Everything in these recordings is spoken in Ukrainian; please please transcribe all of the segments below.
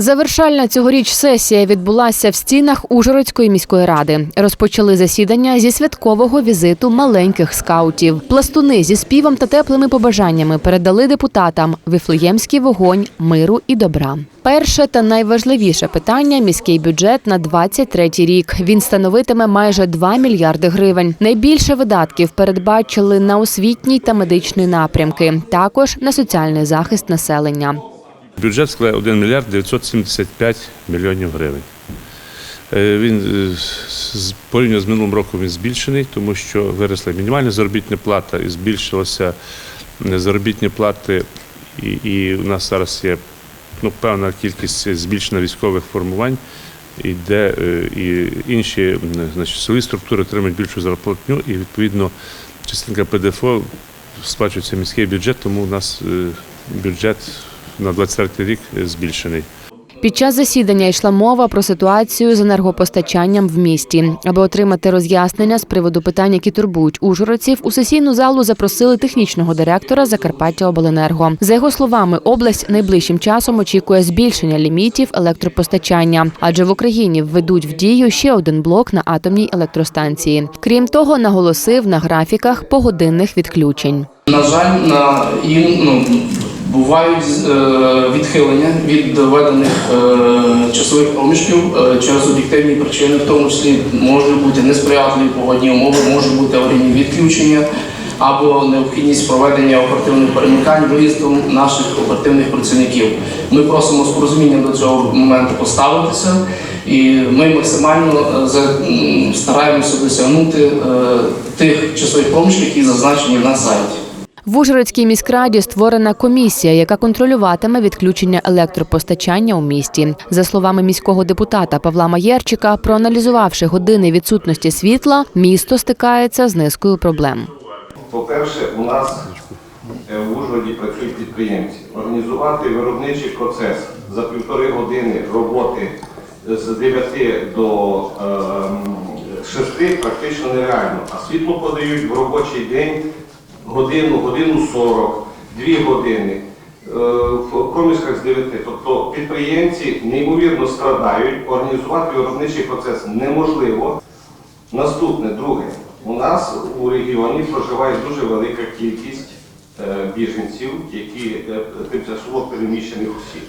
Завершальна цьогоріч сесія відбулася в стінах Ужгородської міської ради. Розпочали засідання зі святкового візиту маленьких скаутів. Пластуни зі співом та теплими побажаннями передали депутатам вифлеємський вогонь миру і добра. Перше та найважливіше питання міський бюджет на 23-й рік. Він становитиме майже 2 мільярди гривень. Найбільше видатків передбачили на освітній та медичний напрямки, також на соціальний захист населення. Бюджет складає 1 мільярд 975 мільйонів гривень. Е, Він е, порівняно з минулим роком він збільшений, тому що виросла мінімальна заробітна плата і збільшилася е, заробітні плати. І, і у нас зараз є ну, певна кількість збільшена військових формувань, і де і інші значить, силові структури отримують більшу зарплатню, і відповідно частинка ПДФО сплачується міський бюджет, тому у нас бюджет на 23 рік збільшений. Під час засідання йшла мова про ситуацію з енергопостачанням в місті. Аби отримати роз'яснення з приводу питань, які турбують ужгородців, у сесійну залу запросили технічного директора Закарпаття Обленерго. За його словами, область найближчим часом очікує збільшення лімітів електропостачання, адже в Україні введуть в дію ще один блок на атомній електростанції. Крім того, наголосив на графіках погодинних відключень. На жаль, на їм ну, бувають е, відхилення від доведених е, часових проміжків е, через об'єктивні причини, в тому числі можуть бути несприятливі погодні умови, можуть бути аварійні відключення або необхідність проведення оперативних перемикань виїздом наших оперативних працівників. Ми просимо з порозумінням до цього моменту поставитися, і ми максимально стараємося досягнути тих часових проміжків, які зазначені на сайті. В Ужгородській міськраді створена комісія, яка контролюватиме відключення електропостачання у місті. За словами міського депутата Павла Маєрчика, проаналізувавши години відсутності світла, місто стикається з низкою проблем. По-перше, у нас е, в Ужгороді працюють підприємці. Організувати виробничий процес за півтори години роботи з 9 до е, 6 практично нереально. А світло подають в робочий день годину, годину 40, 2 години. е, В проміжках з 9. Тобто підприємці неймовірно страдають, організувати виробничий процес неможливо. Наступне, друге, у нас у регіоні проживає дуже велика кількість е, біженців, які е, тимчасово переміщених осіб.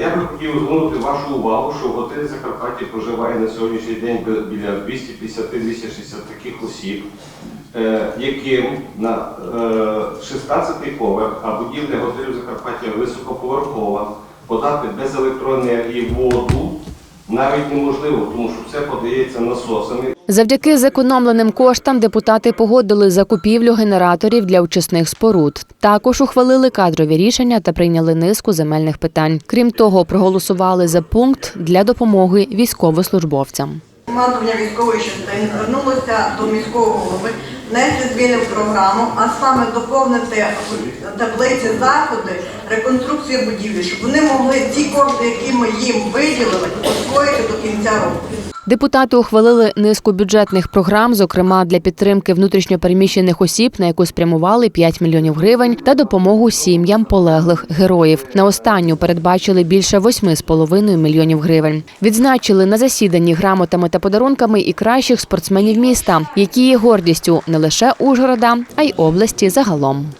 Я би хотів звернути вашу увагу, що в готелі Закарпаття проживає на сьогоднішній день біля 250-260 таких осіб, яким на 16-й поверх, а будівля готелю Закарпаття високоповерхова, подати без електроенергії воду навіть неможливо, тому що все подається насосами. Завдяки зекономленим коштам депутати погодили закупівлю генераторів для очисних споруд. Також ухвалили кадрові рішення та прийняли низку земельних питань. Крім того, проголосували за пункт для допомоги військовослужбовцям. Командування військової частини звернулося до міського голови внести зміни в програму, а саме доповнити таблиці заходи реконструкції будівлі, щоб вони могли ті кошти, які ми їм виділили, освоїти до кінця року. Депутати ухвалили низку бюджетних програм, зокрема для підтримки внутрішньопереміщених осіб, на яку спрямували 5 мільйонів гривень, та допомогу сім'ям полеглих героїв. На останню передбачили більше 8,5 мільйонів гривень. Відзначили на засіданні грамотами та подарунками і кращих спортсменів міста, які є гордістю не лише Ужгорода, а й області загалом.